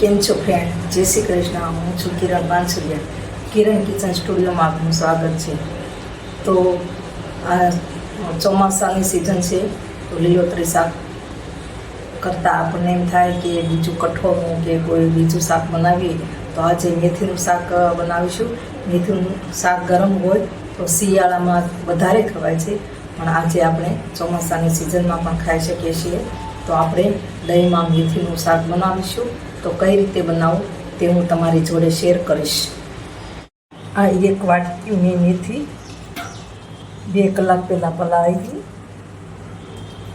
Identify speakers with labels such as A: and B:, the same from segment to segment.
A: કેમ છો ફ્રેન્ડ જય શ્રી કૃષ્ણ. હું છું કિરણ બાંસુરિયા. કિરણ કિચન સ્ટુડિયોમાં આપનું સ્વાગત છે. તો આ ચોમાસાની સિઝન છે, તો લીલોતરી શાક કરતાં આપણને એમ થાય કે બીજું કઠોળનું કે કોઈ બીજું શાક બનાવીએ, તો આજે મેથીનું શાક બનાવીશું. મેથીનું શાક ગરમ હોય તો શિયાળામાં વધારે ખવાય છે. પણ આજે આપણે ચોમાસાની સિઝનમાં પણ ખાઈ શકીએ છીએ. તો આપણે દહીંમાં મેથીનું શાક બનાવીશું. તો કઈ રીતે બનાવું તે હું તમારી જોડે શેર કરીશ. આ એક વાટકી મેં મેથી બે કલાક પહેલાં પલાળી હતી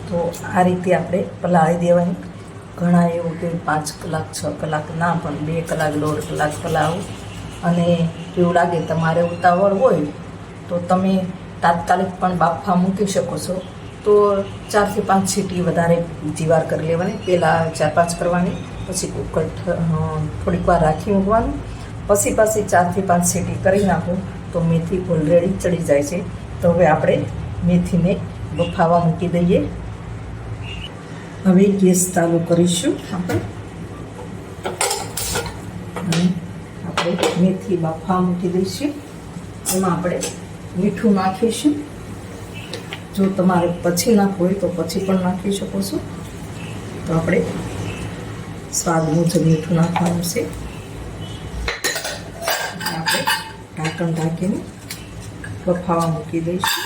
A: તો આ રીતે આપણે પલાળી દેવાની. ઘણા એવું કે પાંચ કલાક, છ કલાક ના, પણ બે કલાક, દોઢ કલાક પલાવું અને એવું લાગે તમારે ઉતાવળ હોય તો તમે તાત્કાલિક પણ બાફા મૂકી શકો છો. તો ચારથી પાંચ સીટી વધારે જીવાર કરી લેવાની. પહેલાં ચાર પાંચ કરવાની, પછી કુકર થોડીક વાર રાખી મૂકવાનું. પછી પાછી ચારથી પાંચ સીટી કરી નાખો તો મેથી ઓલરેડી ચડી જાય છે. તો હવે આપણે મેથીને બફાવા મૂકી દઈએ. હવે ગેસ ચાલુ કરીશું આપણે. આપણે મેથી બફા મૂકી દઈશું. એમાં આપણે મીઠું નાખીશું. જો તમારે પછી નાખવું હોય તો પછી પણ નાખી શકો છો. તો આપણે સ્વાદ મુજબ મીઠું નાખવાનું છે. આપણે ઢાંકણ ઢાંકીને બફાવા મૂકી દઈશું.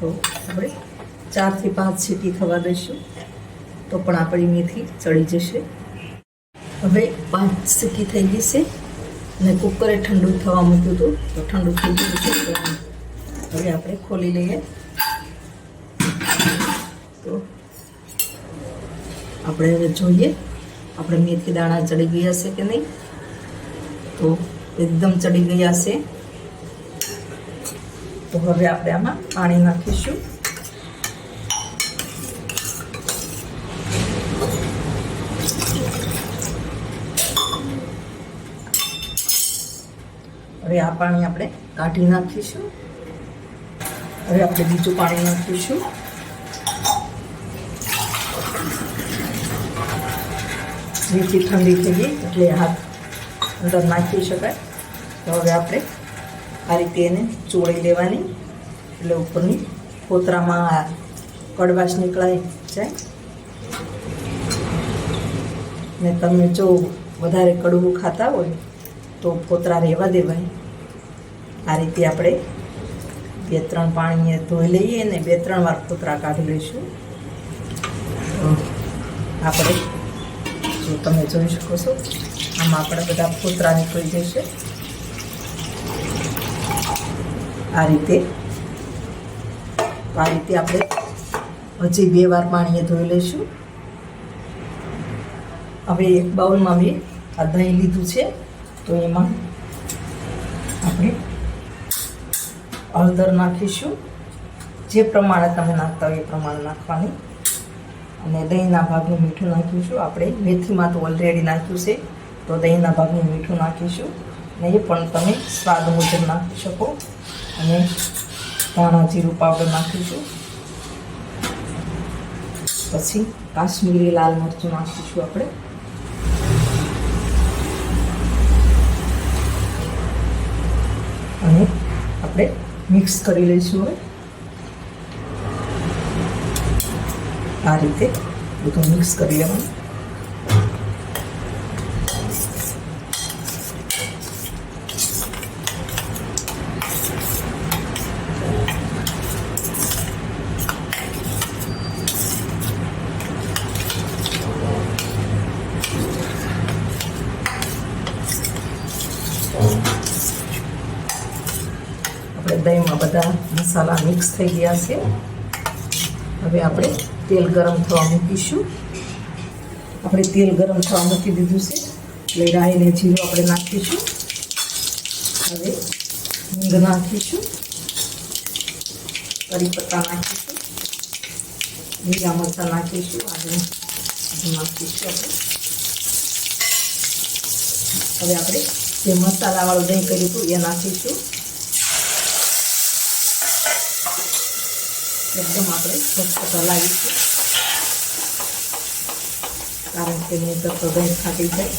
A: તો આપણે ચારથી પાંચ સીટી થવા દઈશું. તો પણ આપણી મેથી ચડી જશે. હવે પાંચ સીટી થઈ ગઈ છે. અને કુકરે ઠંડુ થવા મૂક્યું હતું. તો ઠંડુ થઈ ગયું હવે આપણે ખોલી લઈએ. તો આપણે હવે જોઈએ, આપણે મેથી દાણા ચડી ગયા છે કે નહીં? તો એકદમ ચડી ગયા છે તો હવે આપણે આમાં પાણી નાખીશું. હવે આ પાણી આપણે કાઢી નાખીશું. હવે આપણે બીજું પાણી નાખીશું. મીઠી ઠંડી થઈ ગઈ એટલે હાથ અંદર નાખી શકાય. તો હવે આપણે આ રીતે એને ચોળી લેવાની. એટલે ઉપરની કોતરામાં કડવાશ નીકળાઈ જાય ને તમે જો વધારે કડવું ખાતા હોય તો કોતરા રહેવા દેવાય. આ રીતે આપણે બે ત્રણ પાણીએ ધોઈ લઈએ ને બે ત્રણ વાર કોતરા કાઢી લઈશું. આપણે જો તમે જોઈ શકો છો. આમાં આપણે બધા ફોતરા નીકળી જશે. આ રીતે. આ રીતે આપણે હજી બે વાર પાણીએ ધોઈ લઈશું. હવે એક બાઉલમાં મેં આ દહીં લીધું છે. તો એમાં આપણે હળદર નાખીશું. જે પ્રમાણે તમે નાખતા હોય એ પ્રમાણે નાખવાની. અને દહીંના ભાગનું મીઠું નાખીશું. આપણે મેથીમાં તો ઓલરેડી નાખ્યું છે. તો દહીંના ભાગનું મીઠું નાખીશું. ને એ પણ તમે સ્વાદ મુજબ નાખી શકો. અને ધાણા જીરું પાવડર નાખીશું. પછી કાશ્મીરી લાલ મરચું નાખીશું આપણે. અને આપણે મિક્સ કરી લઈશું હવે. આ રીતે બધું મિક્સ કરી લેવાનું આપણે દહીંમાં બધા મસાલા મિક્સ થઈ ગયા છે. હવે આપણે તેલ ગરમ થવા મૂકીશું. આપણે તેલ ગરમ થવા મૂકી દીધું છે. એટલે રાઈ ને જીરું આપણે નાખીશું. હવે હિંગ નાખીશું. કરી પત્તા નાખીશું. લીલા મરચાં નાખીશું. આજે નાખીશું આપણે. હવે આપણે જે મસાલાવાળું દહીં કર્યું હતું એ નાખીશું. એકદમ આપણે સ્વચ્છ હલાવીશું કારણ કે નહીં તો દહીં ફાટી જાય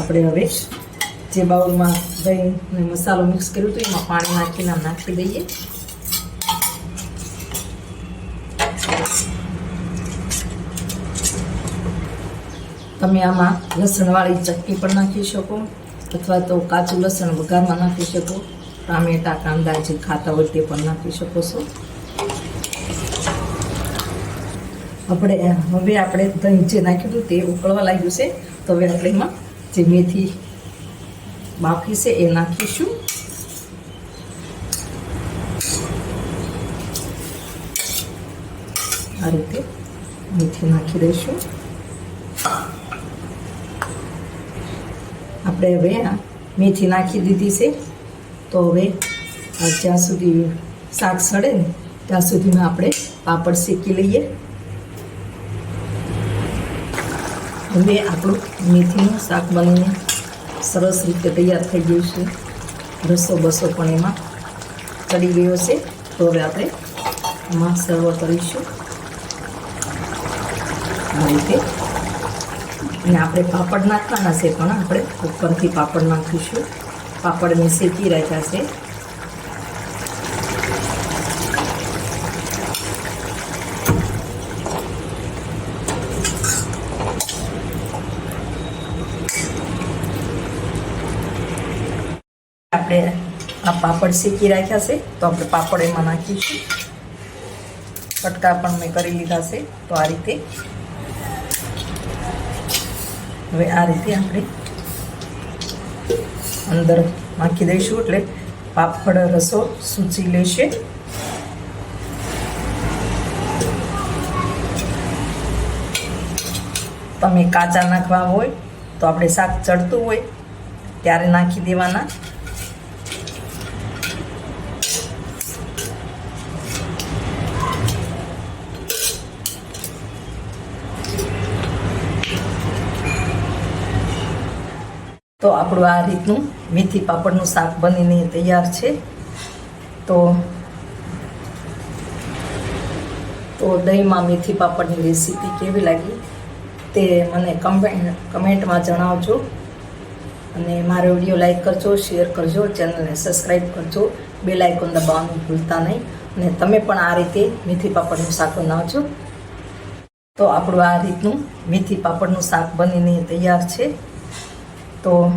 A: આપણે હવે જે બાઉલમાં દહીં મસાલો મિક્સ કર્યો હતો એમાં પાણી નાખીને નાખી દઈએ. તમે આમાં લસણવાળી ચટણી પણ નાખી શકો અથવા તો કાચું લસણ વઘારમાં નાખી શકો. ટામેટા, કાંદા જે ખાતા હોય તે પણ નાખી શકો છો. આપણે હવે આપણે દહીં જે નાખ્યું હતું તે ઉકળવા લાગ્યું છે. તો હવે આપણે એમાં જે મેથી બાફી છે એ નાખીશું. આ રીતે મેથી નાખી દઈશું. આપણે હવે આ મેથી નાખી દીધી છે. તો હવે જ્યાં સુધી શાક સડે ને, ત્યાં સુધીમાં આપણે પાપડ શેકી લઈએ. હવે આપણું મેથીનું શાક બનીને સરસ રીતે તૈયાર થઈ ગયું છે. રસો બસો પણ એમાં ચડી ગયો છે. તો હવે આપણે એમાં સર્વ કરીશું. આ રીતે અને આપણે પાપડ નાખવાના છે પણ આપણે ઉપરથી પાપડ નાખીશું. પાપડને શેકી રાખ્યા છે. આપણે આ પાપડ શેકી રાખ્યા છે, તો આપણે પાપડ એમાં નાખીશું. કટકા પણ મેં કરી લીધા છે, તો આ રીતે હવે આ રીતે આપણે અંદર નાખી દઈશું એટલે પાપડ, રસો સૂચી લેશે. તમે કાચા નાખવા હોય તો આપણે શાક ચડતું હોય ત્યારે નાખી દેવાના. તો આપણું આ રીતનું મેથી પાપડનું શાક બનીને તૈયાર છે. તો તો દહીંમાં મેથી પાપડની રેસીપી કેવી લાગી તે મને કમેન્ટ, કમેન્ટમાં જણાવજો. અને મારો વીડિયો લાઈક કરજો, શેર કરજો, ચેનલને સબસ્ક્રાઈબ કરજો. બે લાઇકોન દબાવવાનું ભૂલતા નહીં. અને તમે પણ આ રીતે મેથી પાપડનું શાક બનાવજો. તો આપણું આ રીતનું મેથી પાપડનું શાક બનીને તૈયાર છે. તો